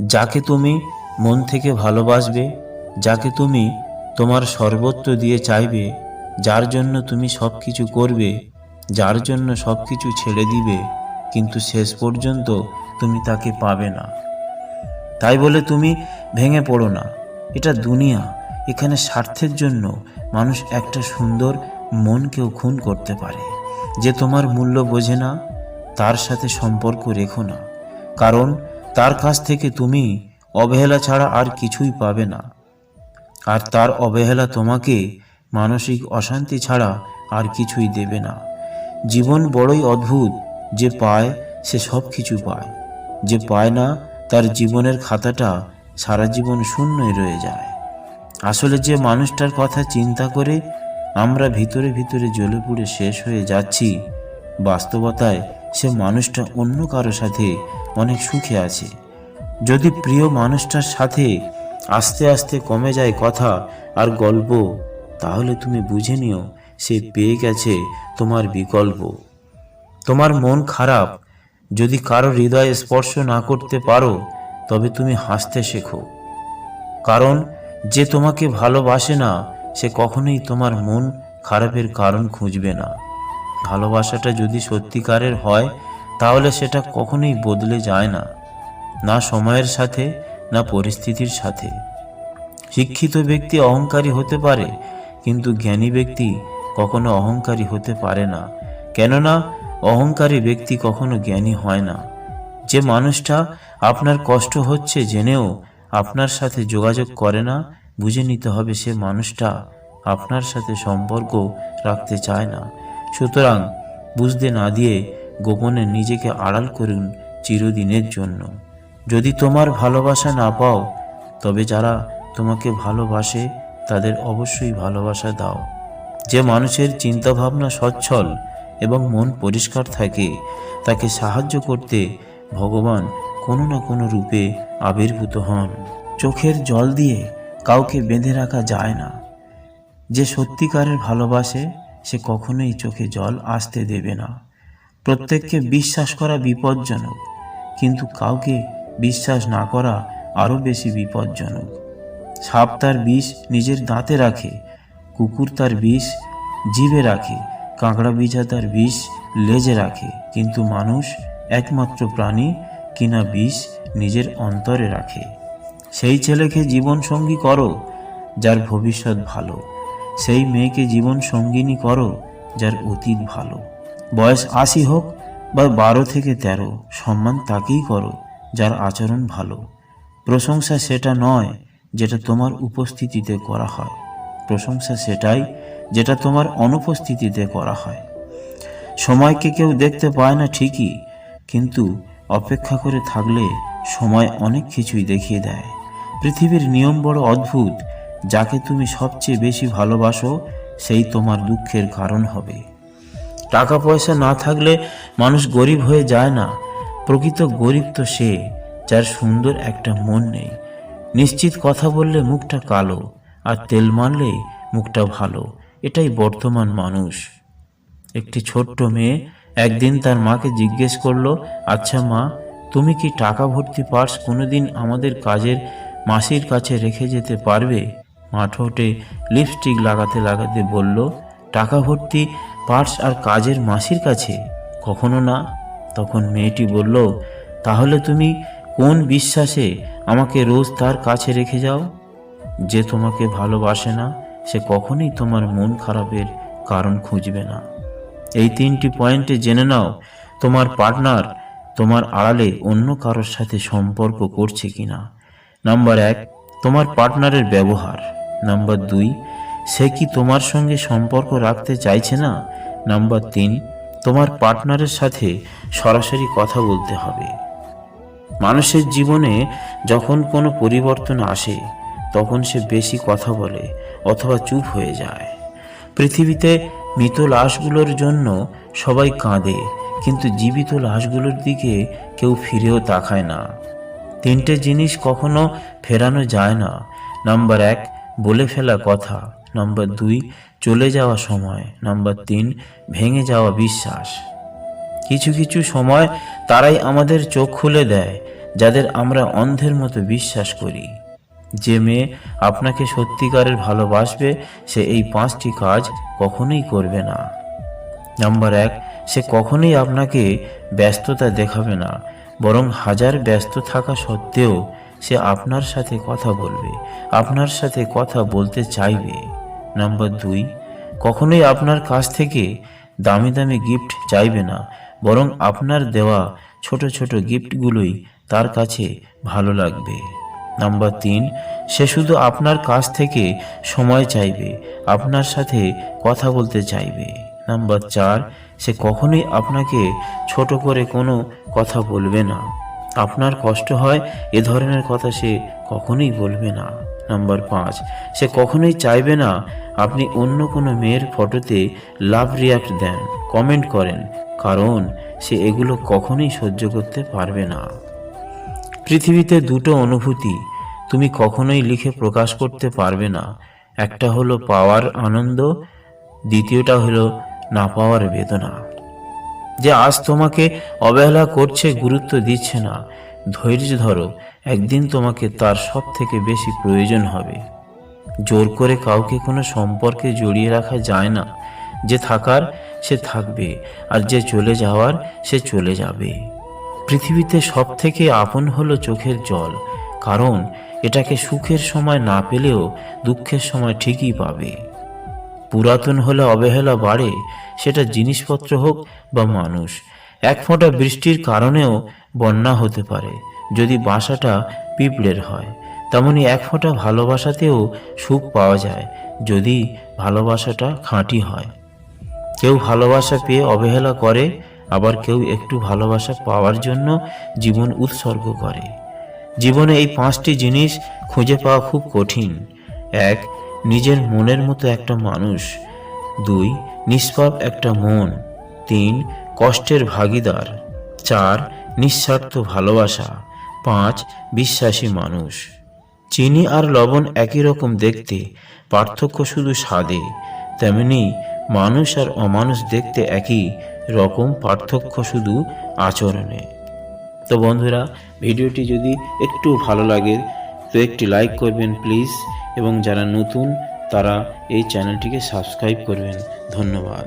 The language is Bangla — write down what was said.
যাকে তুমি মন থেকে ভালোবাসবে, যাকে তুমি তোমার সর্বত্র দিয়ে চাইবে, যার জন্য তুমি সব কিছু করবে, যার জন্য সব কিছু ছেড়ে দিবে, কিন্তু শেষ পর্যন্ত তুমি তাকে পাবে না। তাই বলে তুমি ভেঙে পড়ো না। এটা দুনিয়া। এখানে স্বার্থের জন্য মানুষ একটা সুন্দর মনকেও খুন করতে পারে। যে তোমার মূল্য বোঝে না, তার সাথে সম্পর্ক রেখো না। কারণ তার কাছ থেকে তুমি অবহেলা ছাড়া আর কিছুই পাবে না। আর তার অবহেলা তোমাকে মানসিক অশান্তি ছাড়া আর কিছুই দেবে না। জীবন বড়ই অদ্ভুত, যে পায় সে সব কিছু পায়। যে পায় না, তার জীবনের খাতাটা সারা জীবন শূন্যই রয়ে যায়। আসলে যে মানুষটার কথা চিন্তা করে আমরা ভিতরে ভিতরে জ্বলে পুড়ে শেষ হয়ে যাচ্ছি, বাস্তবতায় সে মানুষটা অন্য কারও সাথে অনেক সুখে আছে। যদি প্রিয় মানুষটার সাথে আস্তে আস্তে কমে যায় কথা আর গল্প, তাহলে তুমি বুঝে নিও সে পেয়ে গেছে তোমার বিকল্প। তোমার মন খারাপ। যদি কারও হৃদয়ে স্পর্শ না করতে পারো, তবে তুমি হাসতে শেখো। কারণ যে তোমাকে ভালোবাসে না, সে কখনোই তোমার মন খারাপের কারণ খুঁজবে না। ভালোবাসাটা যদি সত্যিকারের হয় তাহলে সেটা কখনোই বদলে যায় না না সময়ের সাথে, না পরিস্থিতির সাথে। শিক্ষিত ব্যক্তি অহংকারী হতে পারে, কিন্তু জ্ঞানী ব্যক্তি কখনো অহংকারী হতে পারে না। কেননা, অহংকারী ব্যক্তি কখনো জ্ঞানী হয় না। যে মানুষটা আপনার কষ্ট হচ্ছে জেনেও আপনার সাথে যোগাযোগ করে না, বুঝে নিতে হবে সে মানুষটা আপনার সাথে সম্পর্ক রাখতে চায় না। সুতরাং বুঝতে না দিয়ে গোপনে নিজেকে আড়াল করুন চিরদিনের জন্য। যদি তোমার ভালোবাসা না পাও, তবে যারা তোমাকে ভালোবাসে, তাদের অবশ্যই ভালোবাসা দাও। যে মানুষের চিন্তাভাবনা সচ্ছল এবং মন পরিষ্কার থাকে, তাকে সাহায্য করতে ভগবান কোনো না কোনো রূপে আবির্ভূত হন। চোখের জল দিয়ে কাউকে বেঁধে রাখা যায় না। যে সত্যিকারের ভালোবাসে, সে কখনোই চোখে জল আসতে দেবে না। প্রত্যেককে বিশ্বাস করা বিপজ্জনক, কিন্তু কাউকে বিশ্বাস না করা আরও বেশি বিপজ্জনক। সাপ তার বিষ নিজের দাঁতে রাখে, কুকুর তার বিষ জিভে রাখে, কাঁকড়া বিছা তার বিষ লেজে রাখে, কিন্তু মানুষ একমাত্র প্রাণী কিনা বিষ নিজের অন্তরে রাখে। সেই ছেলেকে জীবন সঙ্গী করো, যার ভবিষ্যৎ ভালো। সেই মেয়েকে জীবন সঙ্গিনী করো, যার অতীত ভালো। বয়স আশি হোক বা বারো থেকে তেরো, সম্মান তাকেই করো, যার আচরণ ভালো। প্রশংসা সেটা নয় যেটা তোমার উপস্থিতিতে করা হয়। প্রশংসা সেটাই যেটা তোমার অনুপস্থিতিতে করা হয়। সময়কে কেউ দেখতে পায় না ঠিকই, কিন্তু অপেক্ষা করে থাকলে সময় অনেক কিছুই দেখিয়ে দেয়। পৃথিবীর নিয়ম বড় অদ্ভুত, যাকে তুমি সবচেয়ে বেশি ভালোবাসো, সেই তোমার দুঃখের কারণ হবে। টাকা পয়সা না থাকলে মানুষ গরিব হয়ে যায় না। প্রকৃত গরিব তো সে, যার সুন্দর একটা মন নেই। নিশ্চিত কথা বললে মুখটা কালো, আর তেল মারলে মুখটা ভালো। এটাই বর্তমান মানুষ। একটি ছোট্ট মেয়ে একদিন তার মাকে জিজ্ঞেস করল আচ্ছা মা, তুমি কি টাকা ভর্তি পার্স কোনোদিন আমাদের কাজের মাসির কাছে রেখে যেতে পারবে? মা ঠোঁটে লিপস্টিক লাগাতে লাগাতে বলল, টাকা ভর্তি পার্স আর কাজের মাসির কাছে? কখনো না। তখন মেয়েটি বলল, তাহলে তুমি কোন বিশ্বাসে আমাকে রোজ তার কাছে রেখে যাও? যে তোমাকে ভালোবাসে না, সে কখনোই তোমার মন খারাপের কারণ খুঁজবে না। এই তিনটি পয়েন্টে জেনে নাও, তোমার পার্টনার তোমার আড়ালে অন্য কারোর সাথে সম্পর্ক করছে কিনা। নাম্বার এক, তোমার পার্টনারের ব্যবহার। নাম্বার দুই, সে কি তোমার সঙ্গে সম্পর্ক রাখতে চাইছে না? নাম্বার তিন, তোমার পার্টনারের সাথে সরাসরি কথা বলতে হবে। মানুষের জীবনে যখন কোনো পরিবর্তন আসে, তখন সে বেশি কথা বলে অথবা চুপ হয়ে যায়। পৃথিবীতে মৃত লাশগুলোর জন্য সবাই কাঁদে, কিন্তু জীবিত লাশগুলোর দিকে কেউ ফিরেও তাকায় না। তিনটে জিনিস কখনো ফেরানো যায় না। নাম্বার এক, বলে ফেলা কথা। নাম্বার দুই, চলে যাওয়া সময়। নাম্বার তিন, ভেঙে যাওয়া বিশ্বাস। কিছু কিছু সময় তারাই আমাদের চোখ খুলে দেয়, যাদের আমরা অন্ধের মতো বিশ্বাস করি। যে মেয়ে আপনাকে সত্যিকারের ভালোবাসবে, সে এই পাঁচটি কাজ কখনোই করবে না। নাম্বার এক, সে কখনোই আপনাকে ব্যস্ততা দেখাবে না, বরং হাজার ব্যস্ত থাকা সত্ত্বেও সে আপনার সাথে কথা বলবে, আপনার সাথে কথা বলতে চাইবে। নাম্বার দুই, কখনোই আপনার কাছ থেকে দামি দামি গিফট চাইবে না, বরং আপনার দেওয়া ছোট ছোট গিফটগুলোই তার কাছে ভালো লাগবে। নাম্বার তিন, সে শুধু আপনার কাছ থেকে সময় চাইবে, আপনার সাথে কথা বলতে চাইবে। নাম্বার চার, সে কখনোই আপনাকে ছোট করে কোনো কথা বলবে না। আপনার কষ্ট হয়, এ ধরনের কথা সে কখনোই বলবে না। নাম্বার পাঁচ, সে কখনোই চাইবে না আপনি অন্য কোনো মেয়ের ফটোতে লাভ রিয়াক্ট দেন, কমেন্ট করেন, কারণ সে এগুলো কখনোই সহ্য করতে পারবে না। পৃথিবীতে দুটো অনুভূতি, তুমি কখনোই লিখে প্রকাশ করতে পারবে না। একটা হলো পাওয়ার আনন্দ, দ্বিতীয়টা হলো না পাওয়ার বেদনা। যে আজ তোমাকে অবহেলা করছে, গুরুত্ব দিচ্ছে না। ধৈর্য ধরো, একদিন তোমাকে তার সব থেকে বেশি প্রয়োজন হবে। জোর করে কাউকে কোনো সম্পর্কে জড়িয়ে রাখা যায় না। যে থাকার, সে থাকবে, আর যে চলে যাওয়ার, সে চলে যাবে। পৃথিবীতে সব থেকে আপন হলো চোখের জল, কারণ এটাকে সুখের সময় না পেলেও দুঃখের সময় ঠিকই পাবে। পুরাতন হলে অবহেলা বাড়ে, সেটা জিনিসপত্র হোক বা মানুষ। এক ফোঁটা বৃষ্টির কারণেও বন্যা হতে পারে, যদি বাসাটা পিঁপড়ের হয়। তেমনি এক ফোঁটা ভালোবাসাতেও সুখ পাওয়া যায়, যদি ভালোবাসাটা খাঁটি হয়। কেউ ভালোবাসা পেয়ে অবহেলা করে, আবার কেউ একটু ভালোবাসা পাওয়ার জন্য জীবন উৎসর্গ করে। জীবনে এই পাঁচটি জিনিস খুঁজে পাওয়া খুব কঠিন। এক নিজের মনের মতো একটা মানুষ। দুই, নিষ্পাপ একটা মন। তিন, কষ্টের ভাগিদার। চার, নিঃস্বার্থ ভালোবাসা। পাঁচ, বিশ্বাসী মানুষ। চিনি আর লবণ একই রকম দেখতে, পার্থক্য শুধু স্বাদে। তেমনি মানুষ আর অমানুষ দেখতে একই রকম পার্থক্য শুধু আচরণে। তো বন্ধুরা, ভিডিওটি যদি একটু ভালো লাগে, তো একটি লাইক করবেন প্লিজ এবং যারা নতুন তারা এই চ্যানেলটিকে সাবস্ক্রাইব করবেন। ধন্যবাদ।